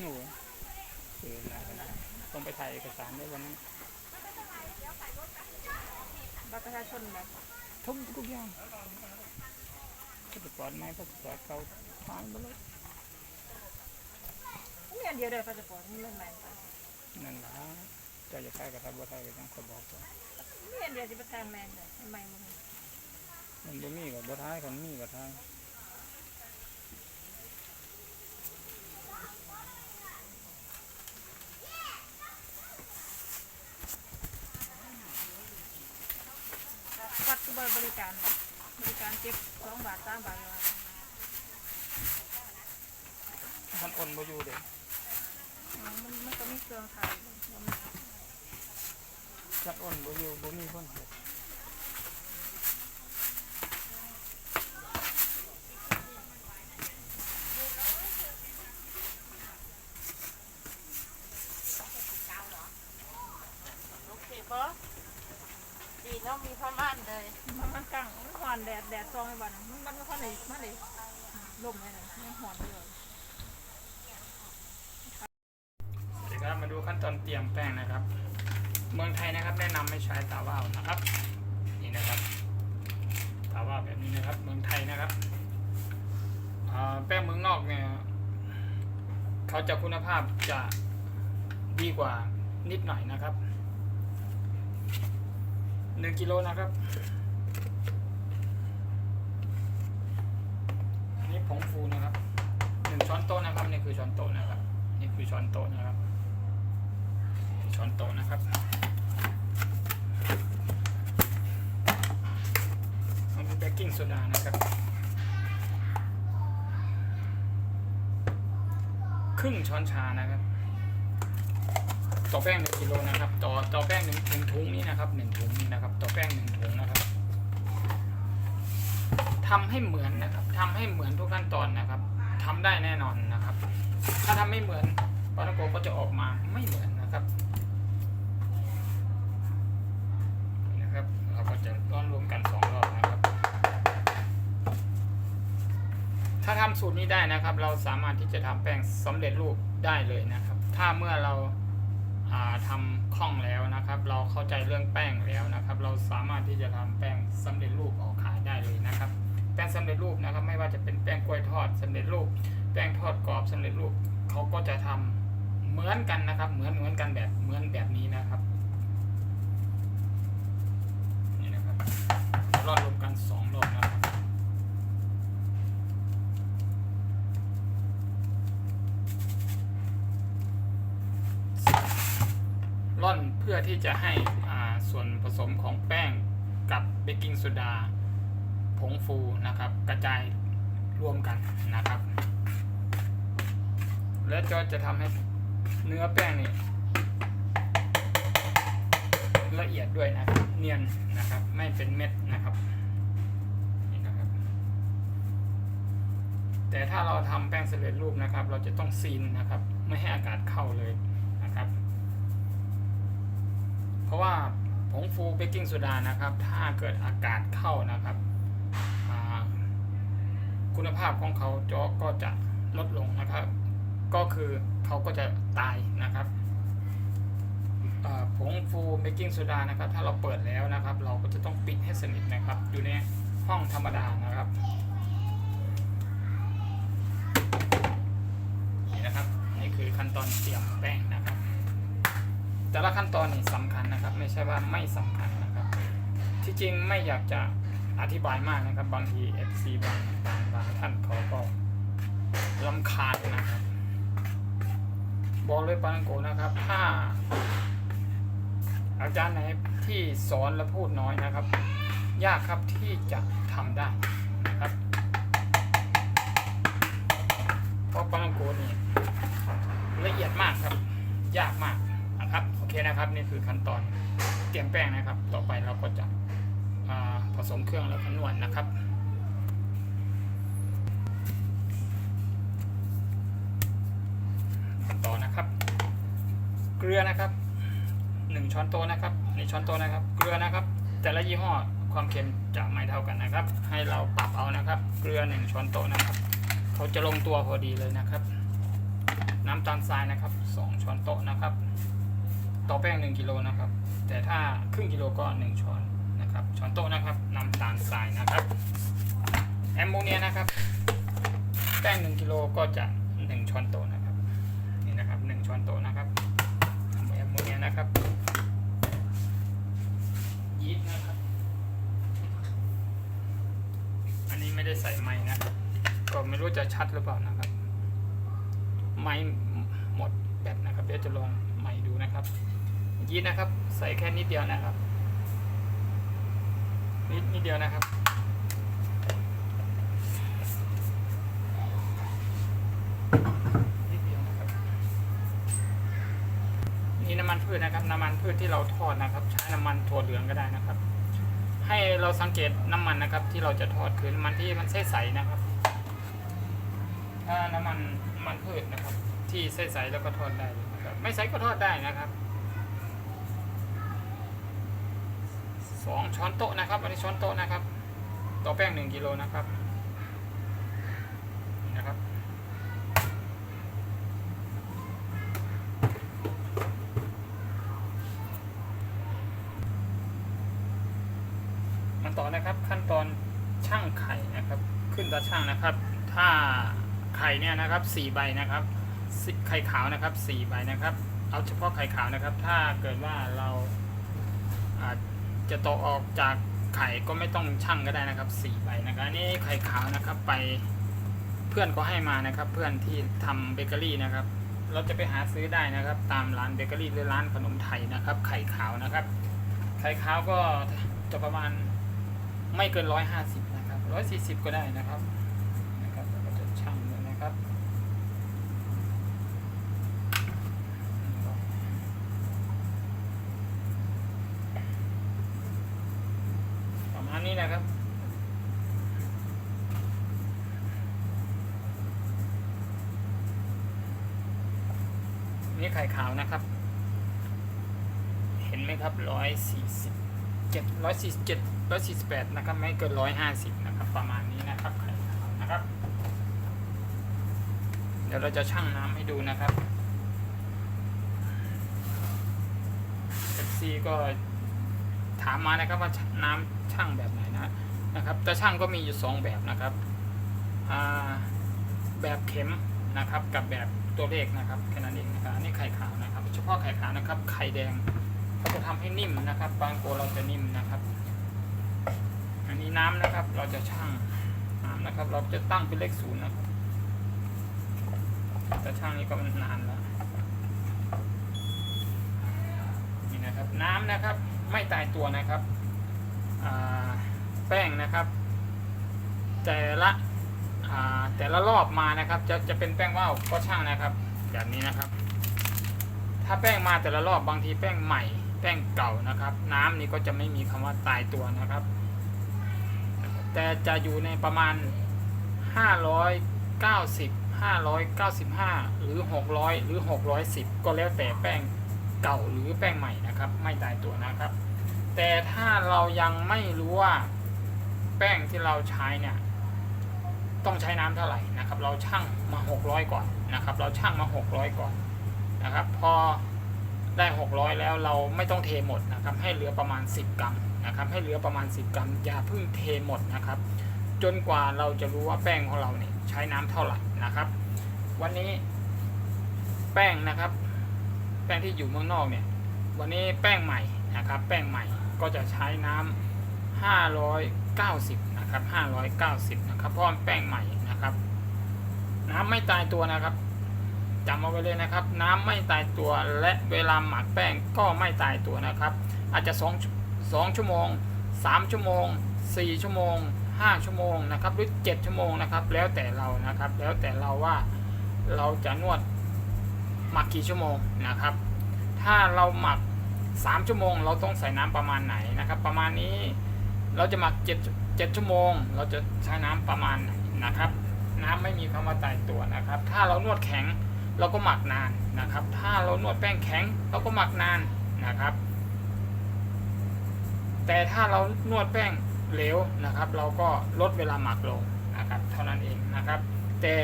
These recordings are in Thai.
หนูคืออะไรกันนะต้องไปถ่ายเอกสารด้วยวันนี้บัตรประชาชนแบบทุกทุกอย่างพาสปอร์ตไหมพาสปอร์ตเก่าทางไปเลยมีอันเดียวเลยพาสปอร์ตนี่มันใหม่ไปนั่นล่ะเจะจะถ่ายกับทับว่าถ่ายกับยังเขาบอกก่อนมีอันเดียวที่ประธานแมนเลยใหม่หมดเลยมันจะมีกับบ่ท้ายคันมีกับท้าย วัดก็บริการ บริการเก็บสองบาทสามบาทเลยท่านอ่อนบ่อยู่เด้มันมันก็มีเครื่องขายมันมีท่านอ่อนบ่อยู่บ่มีคนเฮ็ดโอเคปะ ดีเนาะมีผ้าม่านเลยมันมันกลางมันหอนแดดแดดซองไอ้บ้านน่ะมันมันไม่ค่อยเลยมันเลยลมเลยนะมันหอนเลยสวัสดีครับมาดูขั้นตอนเตรียมแป้งนะครับ เมืองไทยนะครับแนะนำให้ใช้ตาว่าวนะครับ นี่นะครับตาว่าวแบบนี้นะครับ เมืองไทยนะครับอ่าแป้งเมืองนอกเนี่ยเขาจะคุณภาพจะดีกว่านิดหน่อยนะครับ หนึ่งกิโลนะครับ อันนี้ผงฟูนะครับหนึ่งช้อนโต๊ะนะครับนี่คือช้อนโต๊ะนะครับ นี่คือช้อนโต๊ะนะครับ ช้อนโต๊ะนะครับอันนี้เบกกิ้งโซดานะครับ ครึ่งช้อนชานะครับ ต่อแป้งหนึ่งกิโลนะครับ ต่อต่อแป้งหนึ่งหนึ่งถุงนี้นะครับหนึ่งถุงนี้นะครับ ต่อแป้งหนึ่งถุงนะครับทำให้เหมือนนะครับทำให้เหมือนทุกขั้นตอนนะครับทำได้แน่นอนนะครับ ถ้าทำไม่เหมือนปาทังโกก็จะออกมาไม่เหมือนนะครับนะครับ เราก็จะร่อนรวมกันสองรอบนะครับ ถ้าทำสูตรนี้ได้นะครับ เราสามารถที่จะทำแป้งสำเร็จรูปได้เลยนะครับ ถ้าเมื่อเรา อ่าทำคล่องแล้วนะครับ เราเข้าใจเรื่องแป้งแล้วนะครับ เราสามารถที่จะทำแป้งสำเร็จรูปออกขายได้เลยนะครับ แป้งสำเร็จรูปนะครับ ไม่ว่าจะเป็นแป้งกล้วยทอดสำเร็จรูป แป้งทอดกรอบสำเร็จรูปเขาก็จะทำเหมือนกันนะครับ เหมือนเหมือนกันแบบเหมือนแบบนี้นะครับนี่นะครับรอดรวมกันสองรอบนะค ร่อนเพื่อที่จะให้ส่วนผสมของแป้งกับเบกกิ้งโซดาผงฟูนะครับ กระจายรวมกันนะครับ และก็จะทำให้เนื้อแป้งนี่ละเอียดด้วยนะครับ เนียนนะครับ ไม่เป็นเม็ดนะครับนี่นะครับ แต่ถ้าเราทำแป้งสำเร็จรูปนะครับ เราจะต้องซีนนะครับ ไม่ให้อากาศเข้าเลยนะครับ เพราะว่าผงฟูเบกกิ้งโซดานะครับ ถ้าเกิดอากาศเข้านะครับ คุณภาพของเขาจะก็จะลดลงนะครับ ก็คือเขาก็จะตายนะครับผงฟูเบกกิ้งโซดานะครับ ถ้าเราเปิดแล้วนะครับ เราก็จะต้องปิดให้สนิทนะครับ อยู่ในห้องธรรมดานะครับนี่นะครับนี่คือขั้นตอนเตรียมแป้งนะครับ แต่ละขั้นตอนนี่สำคัญนะ ไม่ใช่ว่าไม่สำคัญนะครับ ที่จริงไม่อยากจะอธิบายมากนะครับ บางที FC บางบางบางท่านเขาก็ลำคาญนะครับ บอกเลยปังโกนะครับ ถ้า อาจารย์ไหนที่สอนและพูดน้อยนะครับ ยากครับที่จะทำได้นะครับ เพราะปังโกนี่ละเอียดมากครับ ยากมาก นะครับนะครับนี่คือขั้นตอนเตรียมแป้งนะครับ ต่อไปเราก็จะผสมเครื่องแล้วก็นวดนนะครับต่อนะครับ เกลือนะครับหนึ่งช้อนโต๊ะนะครับนี่ช้อนโต๊ะนะครับ เกลือนะครับ แต่ละยี่ห้อความเค็มจะไม่เท่ากันนะครับ ให้เราปรับเอานะครับ เกลือหนึ่งช้อนโต๊ะนะครับ เขาจะลงตัวพอดีเลยนะครับ น้ำตาลทรายนะครับสองช้อนโต๊ะนะครับ ต่อแป้งหนึ่งกิโลนะครับ แต่ถ้าครึ่งกิโลก็หนึ่งช้อนนะครับ ช้อนโต๊ะนะครับน้ำตาลทรายนะครับ แอมโมเนียนะครับ แป้งหนึ่งกิโลก็จะหนึ่งช้อนโต๊ะนะครับ นี่นะครับหนึ่งช้อนโต๊ะนะครับแอมโมเนียนะครับยีสต์นะครับ อันนี้ไม่ได้ใส่ไม้นะครับ ก็ไม่รู้จะชัดหรือเปล่านะครับ ไม้หมดแบตนะครับ เดี๋ยวจะลองไม้ดูนะครับ ยีสต์นะครับ ใส่แค่นิดเดียวนะครับ นิดนิดเดียวนะครับ นิดเดียวนะครับ นี่น้ำมันพืชนะครับ น้ำมันพืชที่เราทอดนะครับ ใช้น้ำมันถั่วเหลืองก็ได้นะครับ ให้เราสังเกตน้ำมันนะครับ ที่เราจะทอดคือน้ำมันที่มันใสๆนะครับ ถ้าน้ำมันน้ำมันพืชนะครับ ที่ใสๆแล้วก็ทอดได้นะครับ ไม่ใสก็ทอดได้นะครับ สองช้อนโต๊ะนะครับ อันนี้ช้อนโต๊ะนะครับ ต่อแป้งหนึ่งกิโลนะครับนะครับมาต่อนะครับขั้นตอนช่างไข่นะครับ ขึ้นตาช่างนะครับ ถ้าไข่เนี่ยนะครับสี่ใบนะครับไข่ขาวนะครับสี่ใบนะครับ เอาเฉพาะไข่ขาวนะครับ ถ้าเกิดว่าเราอาจ จะโตอออกจากไข่ก็ไม่ต้องช่างก็ได้นะครับสี่ใบนะครับ นี่ไข่ขาวนะครับไปเพื่อนก็ให้มานะครับ เพื่อนที่ทำเบเกอรี่นะครับ เราจะไปหาซื้อได้นะครับ ตามร้านเบเกอรี่หรือร้านขนมไทยนะครับ ไข่ขาวนะครับ ไข่ขาวก็จะประมาณไม่เกินร้อยห้าสิบนะครับร้อยสี่สิบก็ได้นะครับเราก็จะชั่งเลยนะครับ ประมาณนี้นะครับ นี่ ไข่ขาวนะครับ เห็นไหมครับร้อยสี่สิบเจ็ดร้อยสี่สิบเจ็ดร้อยสี่สิบแปดนะครับไม่เกินร้อยห้าสิบนะครับประมาณนี้นะครับไข่ขาวนะครับ เดี๋ยวเราจะชั่งน้ำให้ดูนะครับเอฟซีก็ถามมานะครับว่าน้ำชั่งแบบไหนนะนะครับแต่ช่งก็มีอยู่สองแบบนะครับอ่าแบบเข็มนะครับกับแบบ ตัวเลขนะครับแค่นั้นเองนะครับอันนี้ไข่ขาวนะครับ เฉพาะไข่ขาวนะครับ ไข่แดงเขาจะทำให้นิ่มนะครับ บางตัวเราจะนิ่มนะครับ อันนี้น้ำนะครับ เราจะชั่งน้ำนะครับ เราจะตั้งเป็นเลขศูนย์นะครับแต่ช่างนี้ก็มันนานแล้วนี่นะครับ น้ำนะครับ ไม่ตายตัวนะครับแป้งนะครับ แต่ละ แต่ละรอบมานะครับ จะจะเป็นแป้งว่าวก็ช่างนะครับ แบบนี้นะครับ ถ้าแป้งมาแต่ละรอบบางทีแป้งใหม่ แป้งเก่านะครับ น้ำนี่ก็จะไม่มีคำว่าตายตัวนะครับ แต่จะอยู่ในประมาณ 590 595 หรือ 600 หรือ 610 ก็แล้วแต่แป้งเก่าหรือแป้งใหม่นะครับ ไม่ตายตัวนะครับ แต่ถ้าเรายังไม่รู้ว่าแป้งที่เราใช้เนี่ย ต้องใช้น้ำเท่าไหร่นะครับ เราชั่งมา 600 ก่อนนะครับ เราชั่งมา 600 ก่อนนะครับ พอได้ 600 แล้วเราไม่ต้องเทหมดนะครับ ให้เหลือประมาณ 10 กรัมนะครับ ให้เหลือประมาณ 10 กรัมอย่าเพิ่งเทหมดนะครับ จนกว่าเราจะรู้ว่าแป้งของเราเนี่ยใช้น้ำเท่าไหร่นะครับ วันนี้แป้งนะครับ แป้งที่อยู่เมืองนอกเนี่ย วันนี้แป้งใหม่นะครับ แป้งใหม่ก็จะใช้น้ำ 590นะครับ590นะครับเพราะมันแป้งใหม่นะครับ น้ำไม่ตายตัวนะครับจำเอาไว้เลยนะครับ น้ำไม่ตายตัวและเวลาหมักแป้งก็ไม่ตายตัวนะครับ อาจจะ2 2ชั่วโมง 3 ชั่วโมง 4 ชั่วโมง 5 ชั่วโมงนะครับหรือ 7 ชั่วโมงนะครับ แล้วแต่เรานะครับ แล้วแต่เราว่าเราจะนวดหมักกี่ชั่วโมงนะครับ ถ้าเราหมัก 3 ชั่วโมง เราต้องใส่น้ำประมาณไหนนะครับ ประมาณนี้ เราจะหมัก7 7ชั่วโมง เราจะใช้น้ำประมาณนะครับ น้ำไม่มีคำว่าตายตัวนะครับ ถ้าเรานวดแข็งเราก็หมักนานนะครับ ถ้าเรานวดแป้งแข็งเราก็หมักนานนะครับ แต่ถ้าเรานวดแป้งเหลวนะครับ เราก็ลดเวลาหมักลงนะครับ เท่านั้นเองนะครับ แต่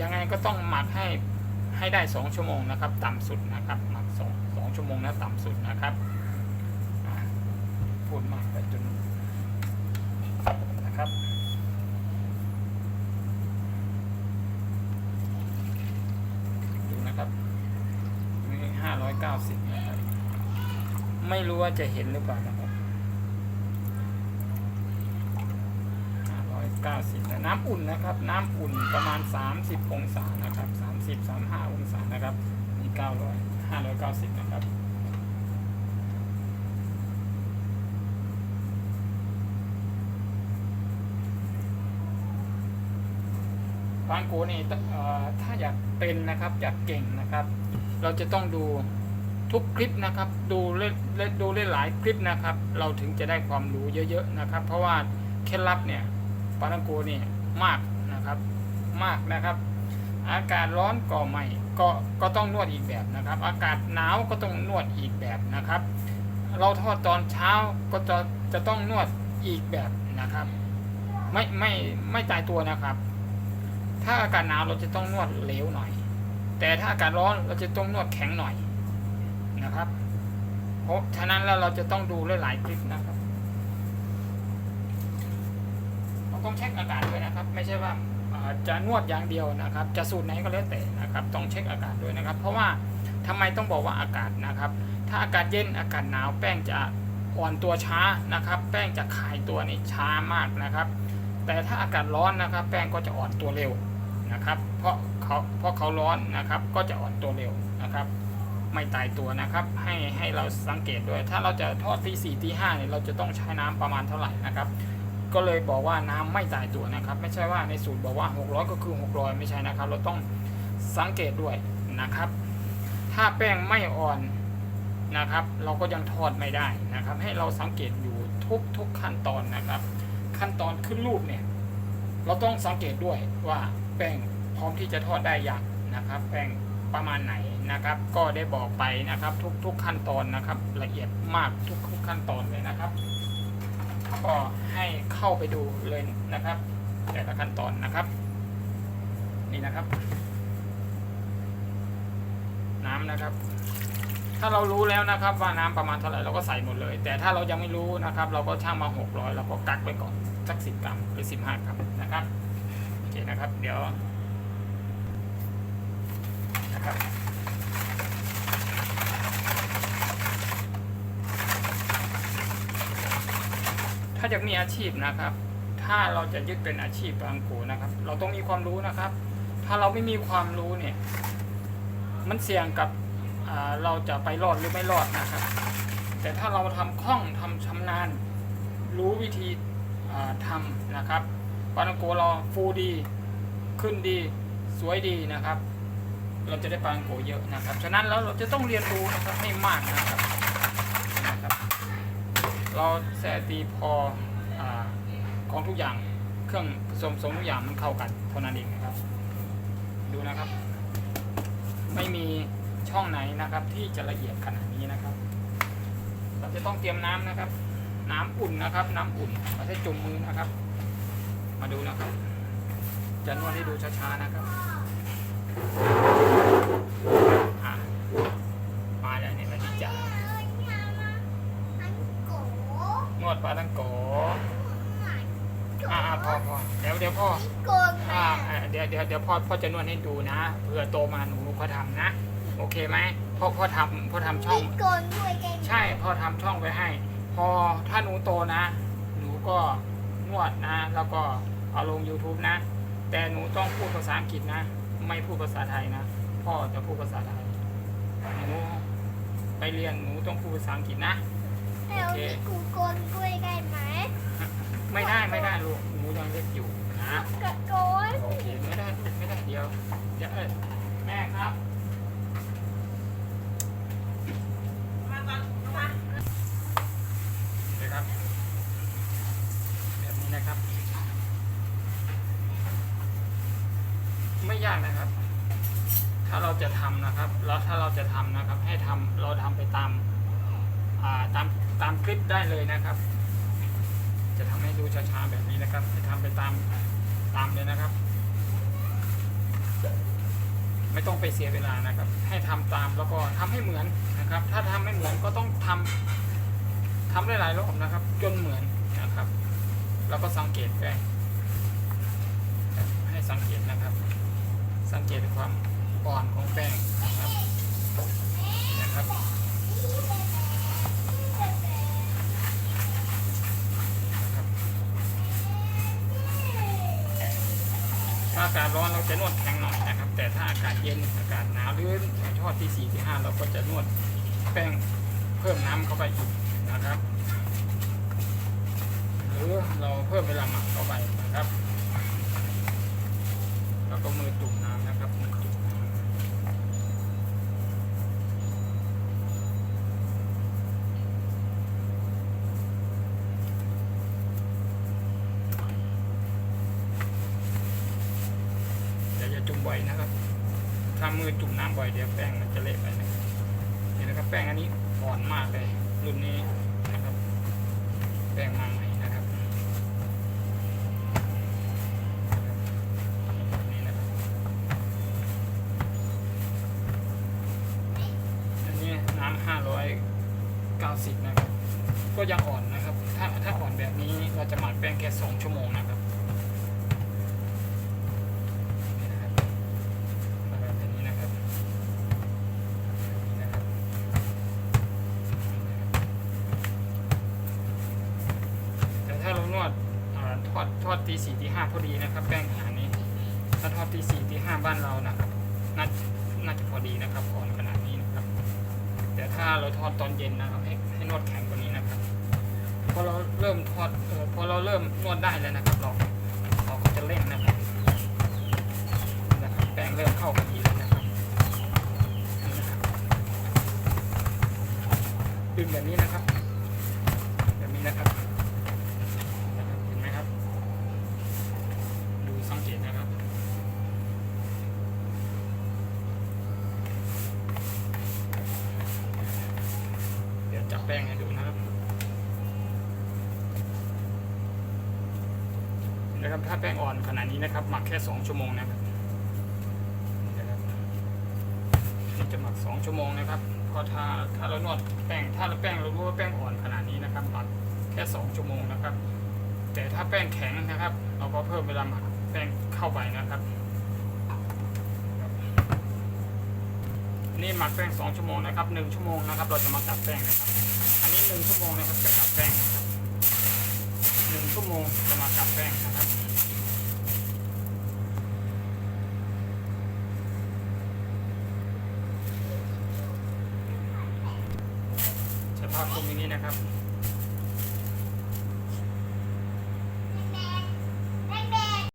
ยังไงก็ต้องหมักให้ให้ได้ 2 ชั่วโมงนะครับ ต่ำสุดนะครับหมักสองสองชั่วโมงนะต่ำสุดนะครับพูดมากไปจนนะครับ ดู นะครับนี่ห้าร้อยเก้าสิบนะครับ ไม่รู้ว่าจะเห็นหรือเปล่านะครับห้าร้อยเก้าสิบน้ำอุ่นนะครับ น้ำอุ่นประมาณสามสิบองศานะครับสามสิบสามห้าองศานะครับนี่เก้าร้อยห้าร้อยเก้าสิบนะครับ ฟานโกนี่ถ้าอยากเป็นนะครับอยากเก่งนะครับ เราจะต้องดูทุกคลิปนะครับ ดูเล่นดูเล่นหลายคลิปนะครับ เราถึงจะได้ความรู้เยอะๆนะครับ เพราะว่าเคล็ดลับเนี่ยปาทังโกเนี่มากนะครับมากนะครับ อากาศร้อนก็ไม่ก็ก็ต้องนวดอีกแบบนะครับ อากาศหนาวก็ต้องนวดอีกแบบนะครับ เราทอดตอนเช้าก็จะจะต้องนวดอีกแบบนะครับ ไม่ไม่ไม่ตายตัวนะครับ ถ้าอากาศหนาวเราจะต้องนวดเหลวหน่อย แต่ถ้าอากาศร้อนเราจะต้องนวดแข็งหน่อยนะครับ เพราะฉะนั้นแล้วเราจะต้องดูหลายๆคลิปนะครับ เราต้องเช็คอากาศด้วยนะครับ ไม่ใช่ว่าจะนวดอย่างเดียวนะครับ จะสูตรไหนก็แล้วแต่นะครับ ต้องเช็คอากาศด้วยนะครับ เพราะว่าทำไมต้องบอกว่าอากาศนะครับ ถ้าอากาศเย็นอากาศหนาวแป้งจะอ่อนตัวช้านะครับ แป้งจะคลายตัวนี่ช้ามากนะครับ แต่ถ้าอากาศร้อนนะครับ แป้งก็จะอ่อนตัวเร็ว นะครับ เพราะเขาเพราะเขาร้อนนะครับ ก็จะอ่อนตัวเร็วนะครับ ไม่ตายตัวนะครับ ให้ให้เราสังเกตด้วย ถ้าเราจะทอดที่สี่ที่ห้าเนี่ยเราจะต้องใช้น้ำประมาณเท่าไหร่นะครับ ก็เลยบอกว่าน้ำไม่ตายตัวนะครับ ไม่ใช่ว่าในสูตรบอกว่า 600 ก็คือ 600 ไม่ใช่นะครับ เราต้องสังเกตด้วยนะครับ ถ้าแป้งไม่อ่อนนะครับ เราก็ยังทอดไม่ได้นะครับ ให้เราสังเกตอยู่ทุกทุกขั้นตอนนะครับ ขั้นตอนขึ้นรูปเนี่ย เราต้องสังเกตด้วยว่า ป้งพร้อมที่จะทอดได้อย่างนะครับ แป้งประมาณไหนนะครับ ก็ได้บอกไปนะครับ ทุกทุกขั้นตอนนะครับ ละเอียดมากทุกทุกขั้นตอนเลยนะครับ ก็ให้เข้าไปดูเลยนะครับ แต่ละขั้นตอนนะครับ นี่นะครับ น้ำนะครับถ้าเรารู้แล้วนะครับว่าน้ำประมาณเท่าไหร่เราก็ใส่หมดเลย แต่ถ้าเรายังไม่รู้นะครับ เราก็ช่างมา 600เราก็กักไว้ก่อนสักสิบกรัมหรือ15กรัมนะครับ อเคนะครับ เดี๋ยวนะครับถ้าอยากมีอาชีพนะครับ ถ้าเราจะยึดเป็นอาชีพบางโกนะครับ เราต้องมีความรู้นะครับ ถ้าเราไม่มีความรู้เนี่ย มันเสี่ยงกับเราจะไปรอดหรือไม่รอดนะครับ แต่ถ้าเราทำคล่องทำชำนาญ รู้วิธีอ่าทำนะครับ ปานาโกเราฟูดี ขึ้นดี สวยดีนะครับ เราจะได้ปานาโกเยอะนะครับ ฉะนั้นแล้วเราจะต้องเรียนรู้นะครับให้มากนะครับนะครับ เราแซ่ตีพออของทุกอย่างเครื่องผสมสมทุกอย่างมันเข้ากันเท่านั้นเองนะครับ ดูนะครับ ไม่มีช่องไหนนะครับที่จะละเอียดขนาดนี้นะครับ เราจะต้องเตรียมน้ำนะครับ น้ำอุ่นนะครับ น้ำอุ่นไม่ใช่จุ่มมือนะครับ มาดูนะครับ จะนวดให้ดูช้าๆนะครับอะมาแล้วเนี่ยมาดีจ้านวดปลาตั้งโกอ่าพอพอเดี๋ยวเดี๋ยวพ่ออ่าอ่าเดี๋ยวเดี๋ยวเดี๋ยวพ่อพ่อจะนวดให้ดูนะเผื่อโตมาหนูก็ทำนะ โอเคไหมพ่อพ่อทำพ่อทำช่องใช่พ่อทำช่องไว้ให้ พอถ้าหนูโตนะ หนูก็นวดนะ แล้วก็ เอาลง YouTube นะ แต่หนูต้องพูดภาษาอังกฤษนะ ไม่พูดภาษาไทยนะ พ่อจะพูดภาษาไทยหนูไปเรียนหนูต้องพูดภาษาอังกฤษนะไม่ได้ไม่ได้ลูกหนูยังเล็กอยู่นะโอเคไม่ได้ลูกไม่ได้เดี๋ยวเดี๋ยวเอ้ยแม่ครับนะครับ แบบนี้นะครับ ไม่ยากนะครับ ถ้าเราจะทำ นะครับ แล้วถ้าเราจะทำนะครับ ให้ทำเราทำไปตามาตามตามคลิปได้เลยนะครับ จะทำให้ดูช้าๆแบบนี้นะครับให้ทำไปตามตามเลยนะครับ ไม่ต้องไปเสียเวลานะครับ ให้ทำตามแล้วก็ทำให้เหมือนนะครับ ถ้าทำไม่เหมือนก็ต้องทำทำหลายๆรอบนะครับ จนเหมือนนะครับ แล้วก็สังเกตแป้งให้สังเกตนะครับ สังเกตความ อ่อนของแป้งนะครับนะครับถ้าอากาศร้อนเราจะนวดแข็งหน่อยนะครับ แต่ถ้าอากาศเย็นอากาศหนาวหรือทอดที่สี่ที่ห้าเราก็จะนวดแป้งเพิ่มน้ำเข้าไปอีกนะครับ หรือเราเพิ่มเวลาหมักเข้าไปนะครับ แล้วก็มือจุ่มน้ำนะครับมือจุ่มน้ำเดี๋ยว จุ่มบ่อยนะครับถ้ามือจุ่มน้ำบ่อยเดี๋ยวแป้งมันจะเละไปนะครับนี่นะครับแป้งอันนี้อ่อนมากเลย รุ่นนี้นะครับ แป้งมาใหม่นะครับนี่นะครับอันนี้น้ำห้าร้อยเก้าสิบนะครับก็ยังอ่อนนะครับ ถ้าถ้าอ่อนแบบนี้เราจะหมักแป้งแค่สองชั่วโมงนะครับนี่นะครับแบบนี้นะครับนี่นะครับแต่ถ้าเรานวดอ่าทอดทอด ตีสี่ตีห้าพอดีนะครับแป้งขนาดนี้ถ้าทอดตีสี่ตีห้าบ้านเรานะครับน่าน่าจะพอดีนะครับอ่อนขนาดนี้นะครับ แต่ถ้าเราทอดตอนเย็นนะครับ ให้ให้นวดแข็งกว่านี้นะครับพอเราเริ่มทอดเออพอเราเริ่มนวดได้แล้วนะครับ เราเราก็จะเร่งนะครับนะครับแป้งเริ่มเข้ากันดีแล้วนะครับดึงแบบนี้นะครับนะครับเห็นไหมครับ ดูสังเกตนะครับ เดี๋ยวจับแป้งให้ดูนะครับนะครับ ถ้าแป้งอ่อ นาดนี้นะครับ หมักแค่ 2 ชั่วโมงนะครับนี่จะหมัก 2 ชั่วโมงนะครับเพราะถ้าถ้าเรานวดแป้งถ้าเราแป้งเรารู้ว่าแป้งอ่อนขนาดนี้นะครับหมักแค่ 2 ชั่วโมงนะครับ แต่ถ้าแป้งแข็งนะครับ เราก็เพิ่มเวลาหมักแป้งเข้าไปนะครับ นี่หมักแป้ง 2 ชั่วโมงนะครับ 1 ชั่วโมงนะครับ เราจะมาตัดแป้งนะครับ อันนี้ 1 ชั่วโมงนะครับจะตัดแป้งนะครับ1ชั่วโมงจะมาตัดแป้งครับ ใช้ผ้าคลุมอย่างนี้ นะครับ